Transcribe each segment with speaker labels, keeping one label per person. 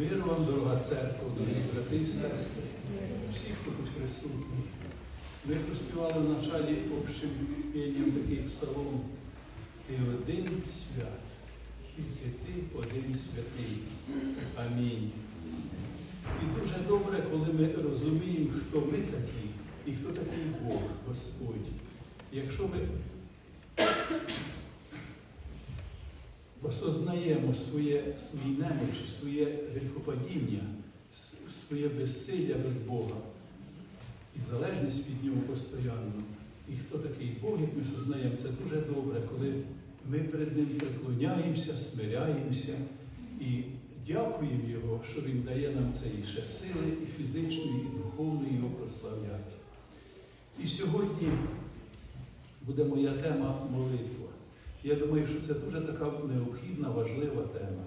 Speaker 1: Мир вам, дорога церква, дорогі брати і сестри, всі, хто тут присутні. Ми проспівали в началі общим пінням такий псалом. Ти один свят, тільки ти один святий. Амінь. І дуже добре, коли ми розуміємо, хто ми такі і хто такий Бог, Господь. Якщо ми осознаємо своє, свої немочі, своє гріхопадіння, своє безсилля без Бога і залежність від Нього постійно. І хто такий Бог, як ми сознаємо, це дуже добре, коли ми перед Ним преклоняємося, смиряємося і дякуємо Його, що Він дає нам цієї ще сили і фізичної, і духовної Його прославляти. І сьогодні буде моя тема молитва. Я думаю, що це дуже така необхідна, важлива тема.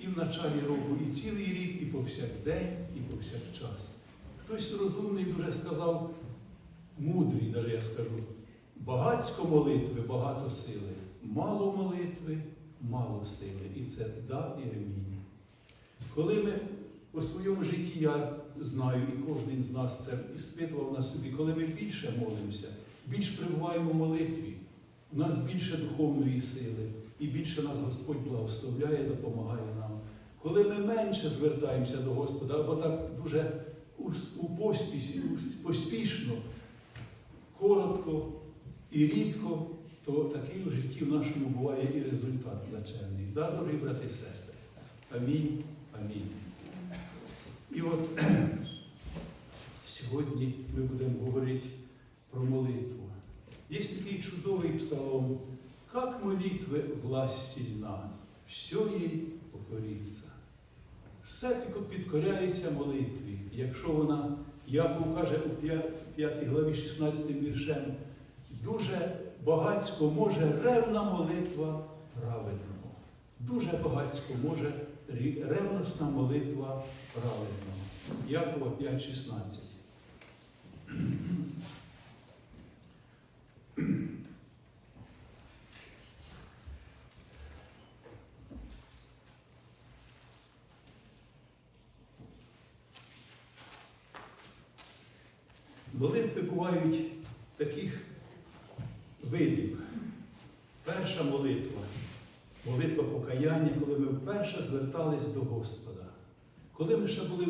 Speaker 1: І в началі року, і цілий рік, і повсякдень, і повсякчас. Хтось розумний дуже сказав, мудрий, навіть я скажу, багацько молитви, багато сили. Мало молитви, мало сили. І це да і. Коли ми по своєму житті, я знаю, і кожен з нас це іспитував на собі, коли ми більше молимося, більш перебуваємо в молитві, у нас більше духовної сили, і більше нас Господь благословляє, допомагає нам. Коли ми менше звертаємося до Господа, або так дуже у, поспісі, поспішно, коротко і рідко, то такий у житті в нашому буває і результат плачевний. Да, дорогі брати і сестри? Амінь. Амінь. І от сьогодні ми будемо говорити про молитву. Є такий чудовий псалом. Как молитви власть сильна, все їй покориться. Все підкоряється молитві, якщо вона, Яков каже у 5 главі 16 віршем, дуже багацько може ревна молитва праведного. Дуже багацько може ревностна молитва праведного. Якова 5,16. Молитви бувають таких видів. Перша молитва, молитва покаяння, коли ми вперше звертались до Господа. Коли ми ще були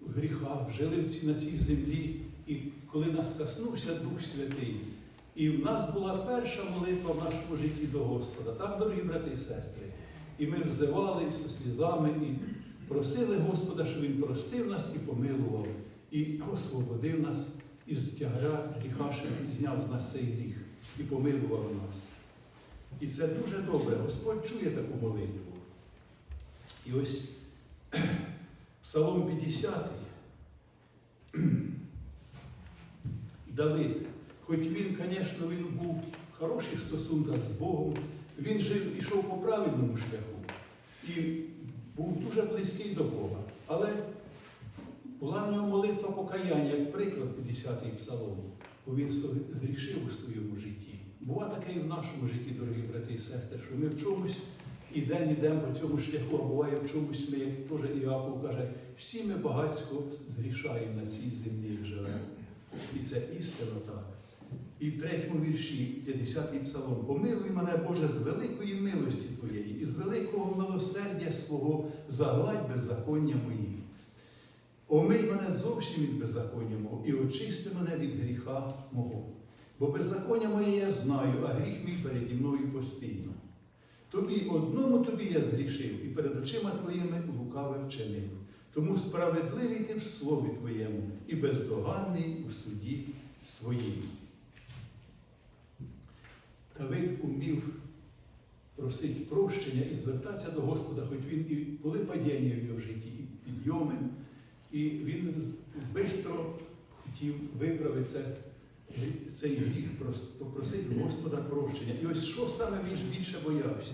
Speaker 1: в гріхах, жили на цій землі, і коли нас коснувся Дух Святий, і в нас була перша молитва в нашому житті до Господа. Так, дорогі брати і сестри. І ми взивали зі слізами і просили Господа, щоб Він простив нас і помилував, і освободив нас із тягара гріха, що Він зняв з нас цей гріх і помилував нас. І це дуже добре. Господь чує таку молитву. І ось Псалом 50. Давид, хоч він, звісно, він був в хороших стосунках з Богом, він жив, ішов по правильному шляху і був дуже близький до Бога. Але була в нього молитва покаяння, як приклад 50-й псалом, бо він зрішив у своєму житті. Бува таке і в нашому житті, дорогі брати і сестри, що ми в чомусь ідемо, йдемо по цьому шляху, а буває в чомусь ми, як теж Іаков каже, всі ми багатько зрішаємо на цій землі, як живемо. І це істинно так. І в третьому вірші, 50-й псалом, помилуй мене, Боже, з великої милості Твоєї і з великого милосердя свого загладь беззаконня мої. Омий мене зовсім від беззаконня мого і очисти мене від гріха мого. Бо беззаконня моє я знаю, а гріх мій переді мною постійно. Тобі одному тобі я згрішив, і перед очима твоїми лукаве вчинив. Тому справедливий ти в слові твоєму і бездоганний у суді своїм. Давид умів просити прощення і звертатися до Господа, хоч він і були падіння в його житті, і підйоми, і він швидко хотів виправити це, цей гріх, прос- попросити Господа прощення. І ось що саме він більше боявся?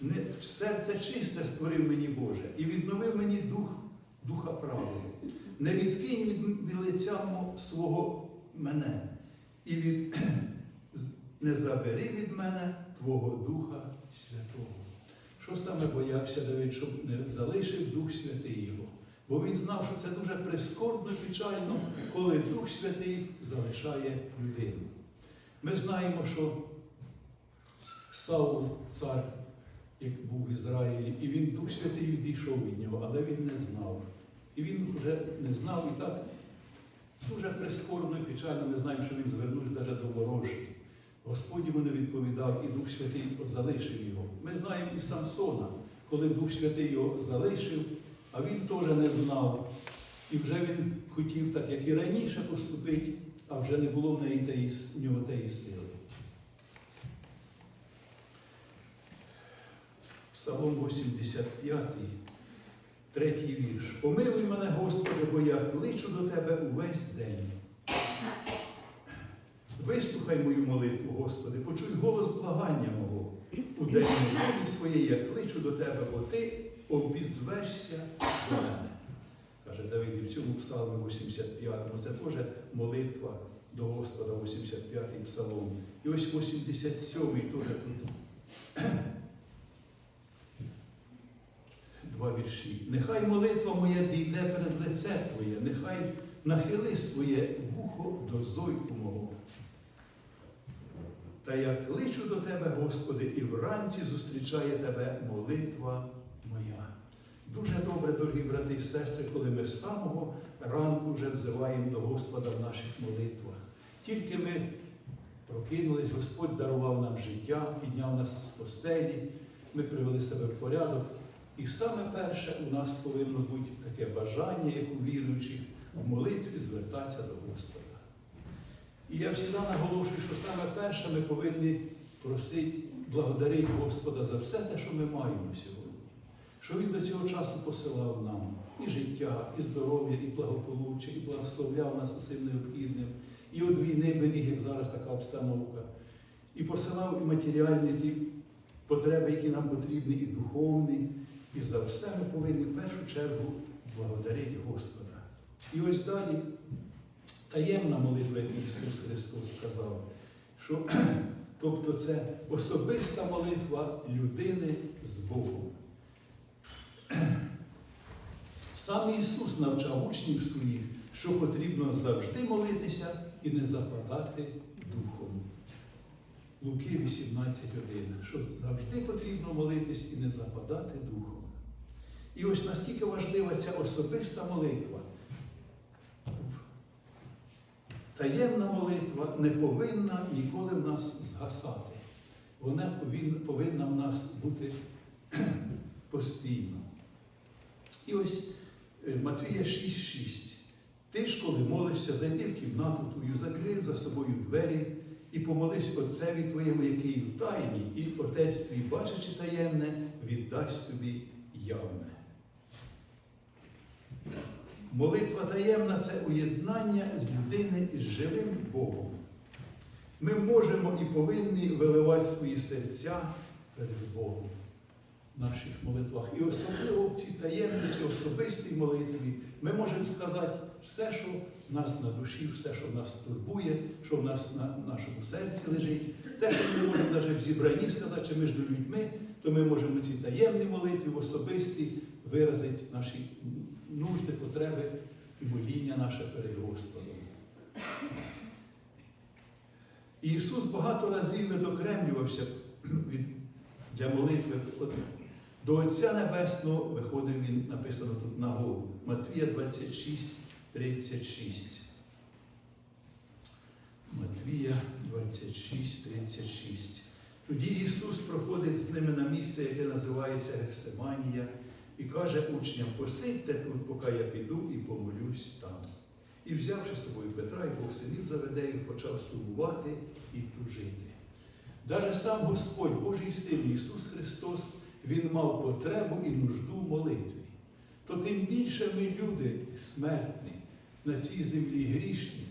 Speaker 1: Не, серце чисте створив мені Боже і відновив мені дух, духа правого. Не відкинь від, лиця свого мене, і від, не забери від мене Твого Духа Святого. Що саме боявся Давид, щоб не залишив Дух Святий? Бо він знав, що це дуже прискорбно і печально, коли Дух Святий залишає людину. Ми знаємо, що Саул, цар, як був в Ізраїлі, і він Дух Святий відійшов від нього, але він не знав. І він вже не знав і так дуже прискорбно і печально ми знаємо, що він звернувся навіть до ворожих. Господь йому не відповідав, і Дух Святий залишив його. Ми знаємо і Самсона, коли Дух Святий його залишив, а він теж не знав. І вже він хотів, так як і раніше, поступити, а вже не було в неї тієї, в нього тієї сили. Псалом 85, третій вірш. Помилуй мене, Господи, бо я кличу до Тебе увесь день. Вислухай мою молитву, Господи, почуй голос благання мого. У день молитві своєї я кличу до Тебе, бо Ти обізвешся до мене. Каже Давид і в цьому псалмі 85-му. Це теж молитва до Господа, 85-й псалом. І ось 87-й теж тут. Два вірші. Нехай молитва моя дійде перед лице Твоє, нехай нахили своє вухо до зойку мого. Та я кличу до Тебе, Господи, і вранці зустрічає Тебе молитва моя. Дуже добре, дорогі брати і сестри, коли ми з самого ранку вже взиваємо до Господа в наших молитвах. Тільки ми прокинулись, Господь дарував нам життя, підняв нас з постелі, ми привели себе в порядок. І саме перше у нас повинно бути таке бажання, як у віруючих, в молитві звертатися до Господа. І я завжди наголошую, що саме перше ми повинні просити, благодарити Господа за все те, що ми маємо сьогодні. Що Він до цього часу посилав нам і життя, і здоров'я, і благополуччя, і благословляв нас усім необхідним, і від війни беріг, як зараз така обстановка, і посилав і матеріальні ті потреби, які нам потрібні, і духовні. І за все ми повинні в першу чергу благодарити Господа. І ось далі таємна молитва, як Ісус Христос сказав, що тобто це особиста молитва людини з Богом. Сам Ісус навчав учнів своїх, що потрібно завжди молитися і не западати духом. Луки 18.1, що завжди потрібно молитись і не западати духом. І ось наскільки важлива ця особиста молитва. Таємна молитва не повинна ніколи в нас згасати. Вона повинна, в нас бути постійно. І ось е, Матвія 6,6. Ти ж, коли молишся, зайди в кімнату твою, закрив за собою двері і помолись Отцеві твоєму, який в тайні, і Отець твій, бачачи таємне, віддасть тобі явне. Молитва таємна це уєднання з людини із живим Богом. Ми можемо і повинні виливати свої серця перед Богом наших молитвах. І особливо в цій таємній чи особистій молитві ми можемо сказати все, що в нас на душі, все, що в нас турбує, що в нас на нашому серці лежить. Те, що ми можемо навіть в зібранні сказати, чи між людьми, то ми можемо в цій таємній молитві, в особистій виразити наші нужди, потреби і моління наше перед Господом. Ісус багато разів відокремлювався від, для молитви. До Отця Небесного виходив Він, написано тут на гору. Матвія 26, 36. Матвія 26, 36. Тоді Ісус проходить з ними на місце, яке називається Гефсиманія, і каже учням, посидьте тут, поки я піду і помолюсь там. І взявши з собою Петра і двох синів Заведею, почав сумувати і тужити. Даже сам Господь, Божий Син Ісус Христос, Він мав потребу і нужду в молитві. То тим більше ми, люди смертні, на цій землі грішні,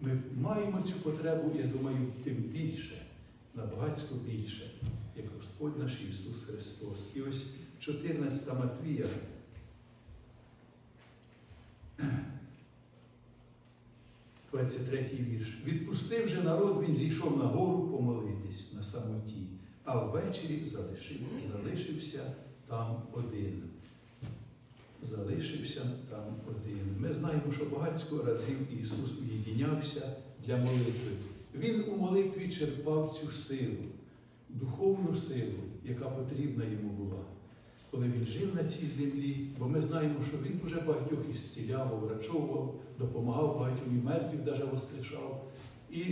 Speaker 1: ми маємо цю потребу, я думаю, тим більше, набагацько більше, як Господь наш Ісус Христос. І ось 14 Матвія. Двадцять третій вірш. Відпустив же народ, він зійшов на гору помолитись на самоті, а ввечері залишив, залишився там один. залишився там один. Ми знаємо, що багатько разів Ісус уєдінявся для молитви. Він у молитві черпав цю силу, духовну силу, яка потрібна йому була. Коли він жив на цій землі, бо ми знаємо, що він уже багатьох ісціляв, врачовував, допомагав багатьом і мертвих навіть воскрешав. І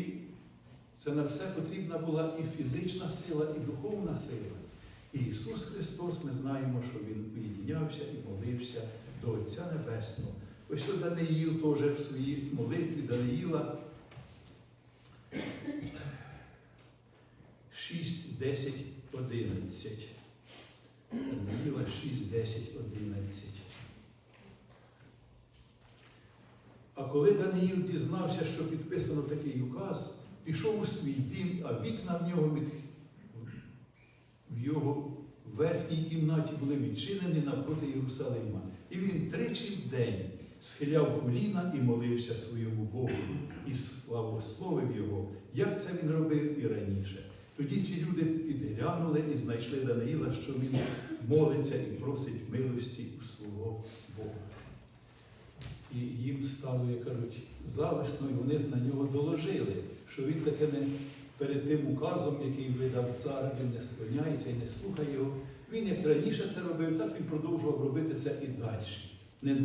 Speaker 1: це на все потрібна була і фізична сила, і духовна сила. І Ісус Христос, ми знаємо, що Він уєдінявся і молився до Отця Небесного. Ось що Даниїл теж в своїй молитві Даниїла 6, 10, 11. Даниїла 6, 10, 11. А коли Даниїл дізнався, що підписано такий указ, пішов у свій дім, а вікна в нього від... в його верхній кімнаті були відчинені напроти Єрусалима. І він тричі в день схиляв коліна і молився своєму Богу, і славословив його, як це він робив і раніше. Тоді ці люди підглянули і знайшли Даниїла, що він молиться і просить милості у свого Бога. І їм стало, як кажуть, зависно, і вони на нього доложили, що він таке не перед тим указом, який видав цар, він не склоняється і не слухає його. Він як раніше це робив, так він продовжував робити це і далі.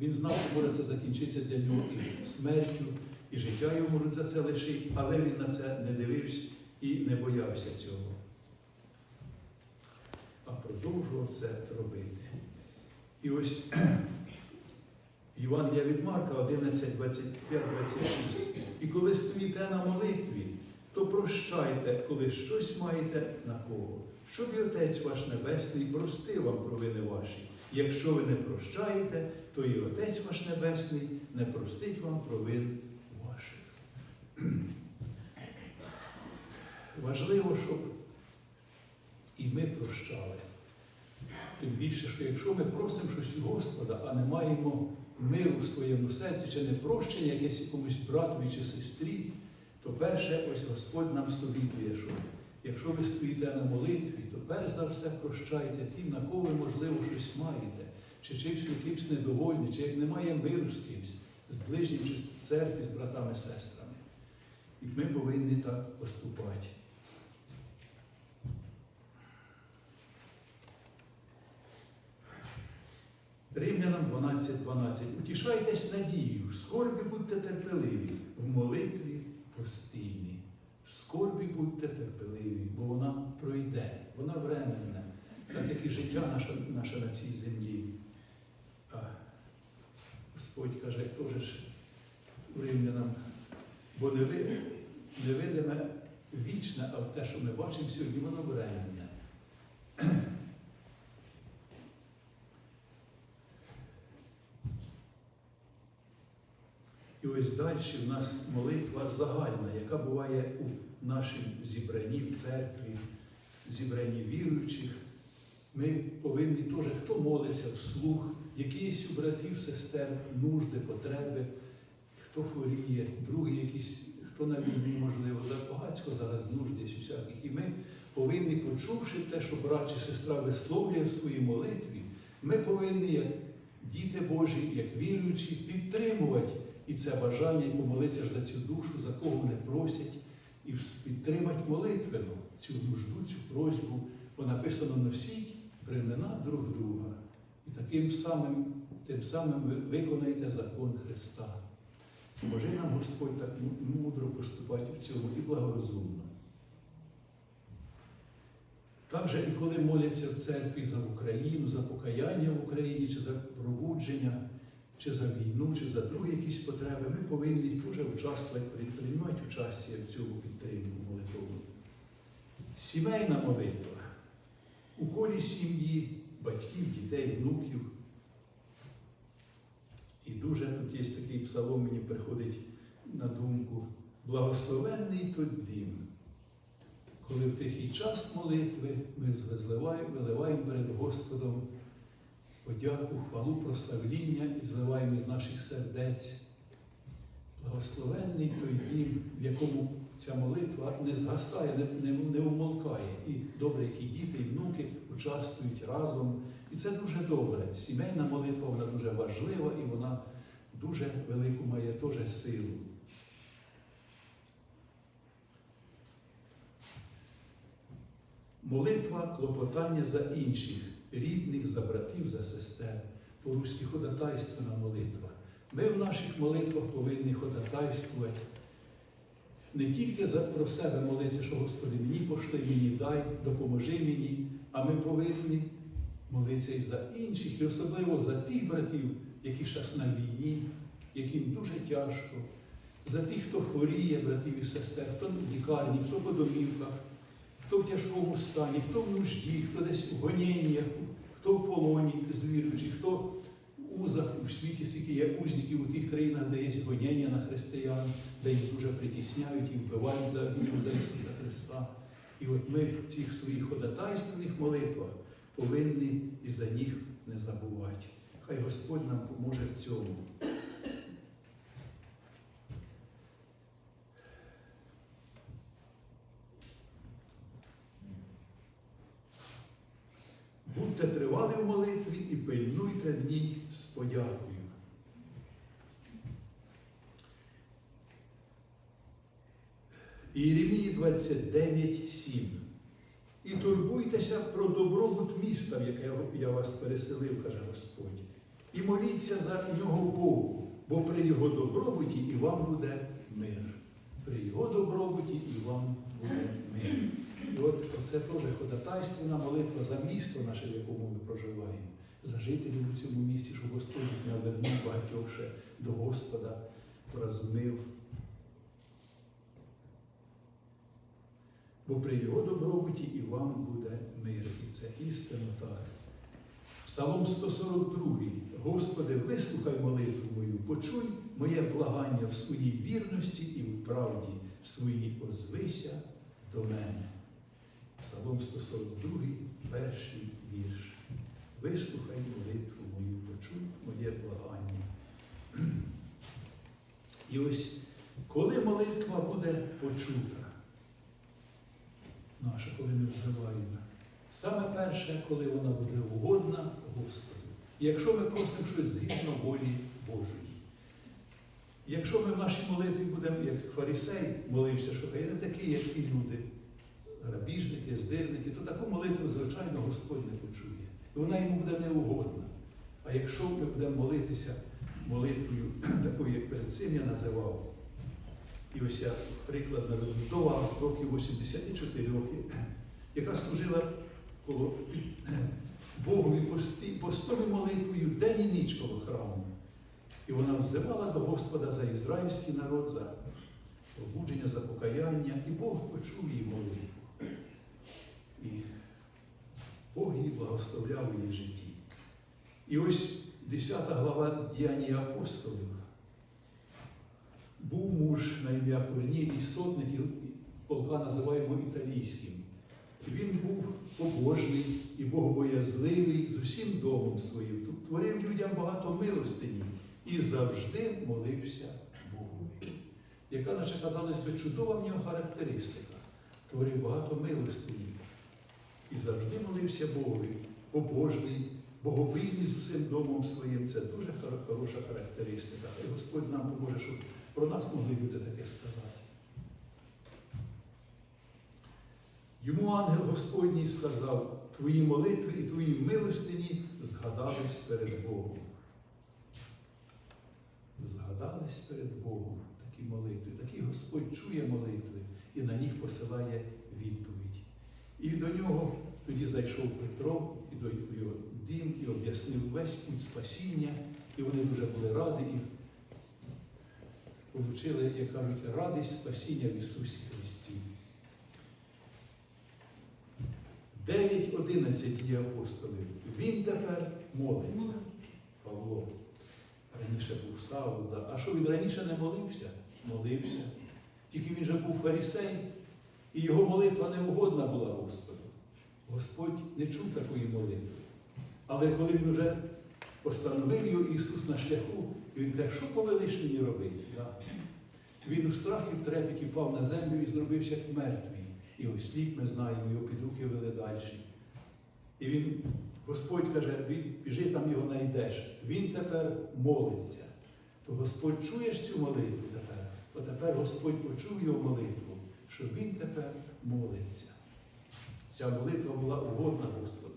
Speaker 1: Він знав, що може це закінчитися для нього і смертю, і життя його можуть за це лишити, але він на це не дивився і не боявся цього. А продовжував це робити. І ось Євангелія від Марка 11, 25, 26. І коли стоїте на молитві, то прощайте, коли щось маєте на кого, щоб і Отець ваш Небесний простив вам провини ваші. Якщо ви не прощаєте, то і Отець ваш Небесний не простить вам провин ваших. Важливо, щоб і ми прощали. Тим більше, що якщо ми просимо щось у Господа, а не маємо миру в своєму серці, чи не прощення якесь якомусь братові чи сестрі, то перше, ось Господь нам совітує, що якщо ви стоїте на молитві, то перш за все прощайте тим, на кого ви, можливо, щось маєте, чи чимсь якимсь недовольні, чи як немає миру з кимсь, з ближнім, чи з церкві, з братами, сестрами. І ми повинні так поступати. Римлянам 12, 12. Утішайтесь надією, в скорбі будьте терпеливі, в молитві постійні. В скорбі будьте терпеливі, бо вона пройде, вона временна, так як і життя наше, наше на цій землі. А Господь каже, теж ж римлянам, бо неви- невидиме вічне, а те, що ми бачимо сьогодні, воно временне. І ось далі в нас молитва загальна, яка буває у нашому зібранні в церкві, зібранні віруючих. Ми повинні теж, хто молиться вслух, якісь у братів, сестер, нужди, потреби, хто хворіє, другий якісь, хто на війні, можливо, за багатько зараз нужд усяких. І ми повинні, почувши те, що брат чи сестра висловлює в своїй молитві, ми повинні, як діти Божі, як віруючі, підтримувати і це бажання, і помолитися за цю душу, за кого вони просять, і підтримати молитвенно цю нужду, цю просьбу, бо написано носіть бремена друг друга. І таким самим, тим самим ви виконаєте закон Христа. Може нам Господь так мудро поступати в цьому і благорозумно. Так же і коли моляться в церкві за Україну, за покаяння в Україні, чи за пробудження, чи за війну, чи за другі якісь потреби, ми повинні участвувати, при- приймати участь в цьому підтримку молитву. Сімейна молитва у колі сім'ї, батьків, дітей, внуків. І дуже тут є такий псалом, мені приходить на думку. Благословенний той дім, коли в тихий час молитви ми виливаємо перед Господом подяку, хвалу, прославління і зливаємо із наших сердець. Благословенний той дім, в якому ця молитва не згасає, не, не, не умолкає. І добре, які діти і внуки участвують разом. І це дуже добре. Сімейна молитва вона дуже важлива і вона дуже велику має теж силу. Молитва клопотання за інших, рідних, за братів, за сестер. По-руськи ходатайственна молитва. Ми в наших молитвах повинні ходатайствувати не тільки за, про себе молитися, що Господи, мені пошли, мені дай, допоможи мені, а ми повинні молитися і за інших, і особливо за тих братів, які зараз на війні, яким дуже тяжко, за тих, хто хворіє, братів і сестер, хто в лікарні, хто по домівках, хто в тяжкому стані, хто в нужді, хто десь в гоніннях, хто в полоні з віруючих, хто узах у світі, скільки є узників у тих країнах, де є гоніння на християн, де їх дуже притісняють і вбивають за віру за Ісуса Христа. І от ми в цих своїх ходатайственних молитвах повинні і за них не забувати. Хай Господь нам поможе в цьому. Будьте тривалі в молитві і в ній з подякою. Єремії 29, 7. І турбуйтеся про добробут міста, в яке я вас переселив, каже Господь. І моліться за нього Богу, бо при його добробуті і вам буде мир. При його добробуті і вам буде мир. І от це теж ходатайственна молитва за місто наше, в якому ми проживаємо, за жителів у цьому місті, щоб Господь навернув багатьох ще до Господа, порозумів. Бо при його добробуті і вам буде мир. І це істинно так. Псалом 142. Господи, вислухай молитву мою, почуй моє благання в своїй вірності і в правді своїй озвися до мене. Псалом 142, перший вірш. Вислухай молитву мою, почуй моє благання. І ось коли молитва буде почута, наша, коли ми взиваємо, саме перше, коли вона буде угодна Господу. Якщо ми просимо щось згідно волі Божої. Якщо ми в нашій молитві будемо, як фарисей молився, що я не такий, як ті люди, грабіжники, здирники, то таку молитву, звичайно, Господь не почує. І вона йому буде неугодна. А якщо ми будемо молитися молитвою, такою, як перед цим я називав, і ось я приклад наведу, вдова років 84 роки, яка служила коло Богові постові молитвою день і ніч коло храму. І вона взивала до Господа за ізраїльський народ, за пробудження, за покаяння, і Бог почув її молитву. І Бог її благословляв її житті. І ось 10 глава діяння апостолів. Був муж на ім'я сотник, і полка називаємо італійським. Він був побожний і богобоязливий з усім домом своїм. Творив людям багато милостині і завжди молився Богові. Яка, наче казалось би, чудова в нього характеристика. Творив багато милостині і завжди молився Богові, побожний, богобійний з усім домом своїм. Це дуже хороша характеристика. І Господь нам поможе, щоб про нас могли люди таке сказати. Йому ангел Господній сказав, твої молитви і твої милостині згадались перед Богом. Згадались перед Богом такі молитви. Такі Господь чує молитви і на них посилає відповідь. І до нього тоді зайшов Петро і до його дім і об'яснив весь путь спасіння, і вони дуже були раді і отримали, як кажуть, радість спасіння в Ісусі Христі. 9-11 є апостолів. Він тепер молиться. Павло. Раніше був Савл, да. а що він раніше не молився? Молився. Тільки він же був фарисей, і його молитва не угодна була Господу. Господь не чув такої молитви. Але коли він вже постановив його Ісус на шляху, і він каже, що повелиш мені робити? Да. Він у страхі в трепеті впав на землю і зробився мертвий. І ось слід ми знаємо, його під руки вели далі. І він, Господь каже, «Бі- біжи там його знайдеш. Він тепер молиться. То Господь чуєш цю молитву тепер? Бо тепер Господь почув його молитву, що він тепер молиться. Ця молитва була угодна Господу.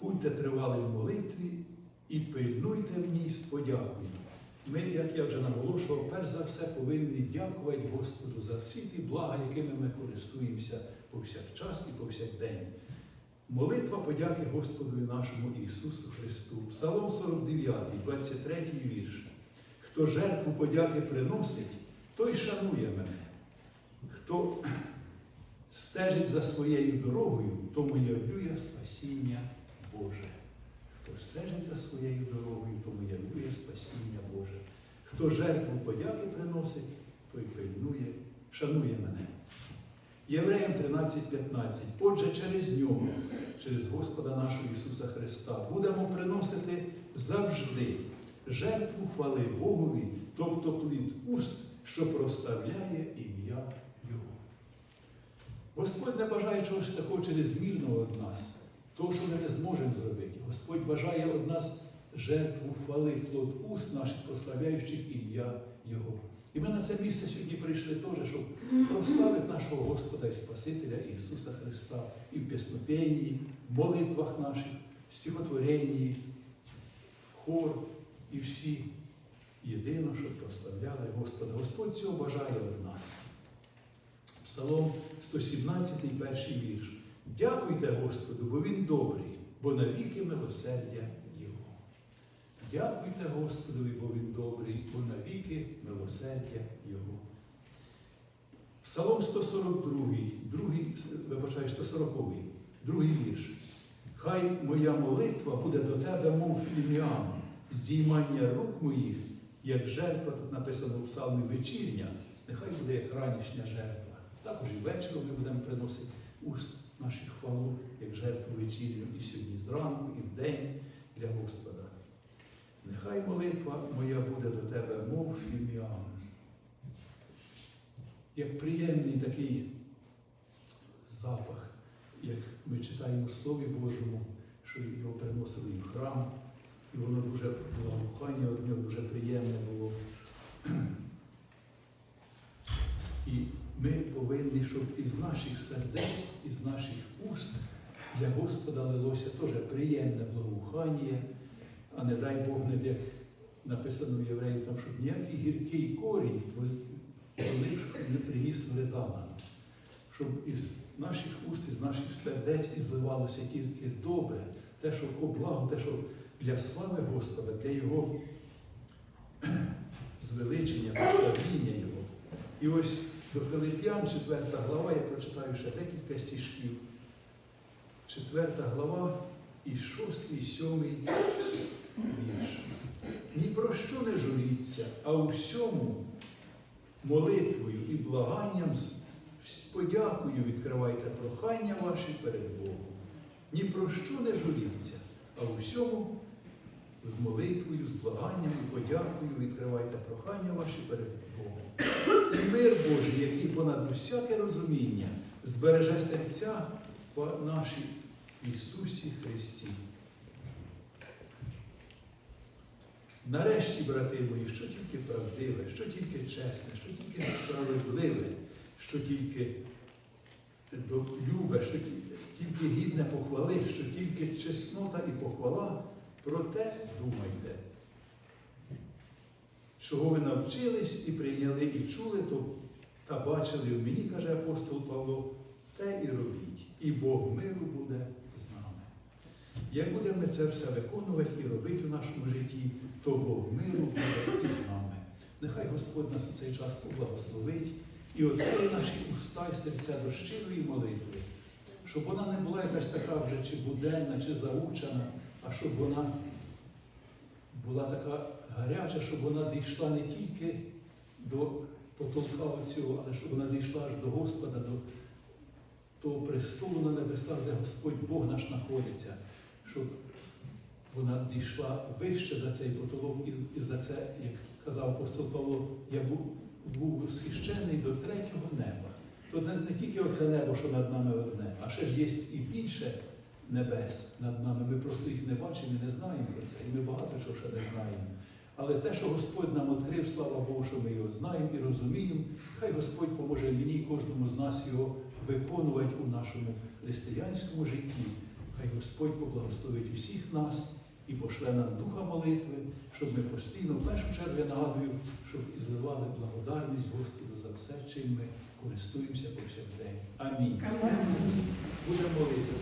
Speaker 1: Будьте тривали в молитві і пильнуйте в ній з подякою. Ми, як я вже наголошував, перш за все повинні дякувати Господу за всі ті блага, якими ми користуємося повсякчас і повсякдень. Молитва подяки Господу нашому Ісусу Христу. Псалом 49, 23 вірш. Хто жертву подяки приносить, той шанує мене. Хто стежить за своєю дорогою, тому явлює спасіння Боже. Хто стежить за своєю дорогою, тому явлює спасіння Боже. Хто жертву подяки приносить, той пильнує, шанує мене. Євреям 13:15. Отже, через нього, через Господа нашого Ісуса Христа, будемо приносити завжди жертву хвали Богові, тобто плід уст, що проставляє ім'я Його. Господь не бажає чогось такого чрезмірного від нас, того, що ми не зможемо зробити. Господь бажає від нас жертву хвали, плод уст наших, прославляючих ім'я Його. І ми на це місце сьогодні прийшли теж, щоб прославити нашого Господа і Спасителя Ісуса Христа і в піснопенні, в молитвах наших, в стихотворенні, в хор і всі єдино, щоб прославляли Господа. Господь цього бажає від нас. Псалом 117, перший вірш. Дякуйте Господу, бо Він добрий, бо навіки милосердя. Дякуйте Господові, бо Він добрий, бо навіки милосердя Його. Псалом 142, другий, вибачаю, 140, другий вірш. Хай моя молитва буде до тебе, мов фіміам, здіймання рук моїх, як жертва, тут написано в псалмі вечірня, нехай буде як ранішня жертва. Також і вечором ми будемо приносити уст наших хвалу, як жертву вечірню, і сьогодні зранку, і вдень для Господа. Нехай молитва моя буде до тебе, мов фіміам. Як приємний такий запах, як ми читаємо в Слові Божому, що його переносили в храм, і воно дуже благоухання від нього дуже приємне було. І ми повинні, щоб із наших сердець, із наших уст для Господа лилося теж приємне благоухання, а не дай Бог, не як написано в євреїв, там, щоб ніякий гіркий корінь не приніс вреда нам. Щоб із наших уст, із наших сердець і зливалося тільки добре, те, що ко благо, те, що для слави Господа, для Його звеличення, прославління Його. І ось до Филип'ян, 4 глава, я прочитаю ще декілька стишків. 4 глава і 6, і 7 вірш. Ні про що не журіться, а у всьому молитвою і благанням з подякою відкривайте прохання ваші перед Богом. Ні про що не журіться, а у всьому з молитвою, з благанням і подякою відкривайте прохання ваші перед Богом. І мир Божий, який понад усяке розуміння, збереже серця наші Ісусі Христі. Нарешті, брати мої, що тільки правдиве, що тільки чесне, що тільки справедливе, що тільки любе, що тільки гідне похвали, що тільки чеснота і похвала, про те думайте. Чого ви навчились і прийняли, і чули, то та бачили в мені, каже апостол Павло, те і робіть, і Бог миру буде. Як будемо ми це все виконувати і робити у нашому житті, то Бог миру буде із нами. Нехай Господь нас у цей час поблагословить і відкриє наші уста і серця до щирої молитви, щоб вона не була якась така вже чи буденна, чи заучена, а щоб вона була така гаряча, щоб вона дійшла не тільки до потолка оцього, але щоб вона дійшла аж до Господа, до того престолу на небесах, де Господь Бог наш знаходиться, щоб вона дійшла вище за цей потолок, і, за це, як казав апостол Павло, я був, був схищений до третього неба. То це не тільки оце небо, що над нами одне, а ще ж є і більше небес над нами. Ми просто їх не бачимо і не знаємо про це. І ми багато чого ще не знаємо. Але те, що Господь нам відкрив, слава Богу, що ми його знаємо і розуміємо, хай Господь поможе мені і кожному з нас його виконувати у нашому християнському житті. Хай Господь поблагословить усіх нас і пошле нам духа молитви, щоб ми постійно, в першу чергу, я нагадую, щоб і зливали благодарність Господу за все, чим ми користуємося повсякдень. Амінь. Будемо молитися.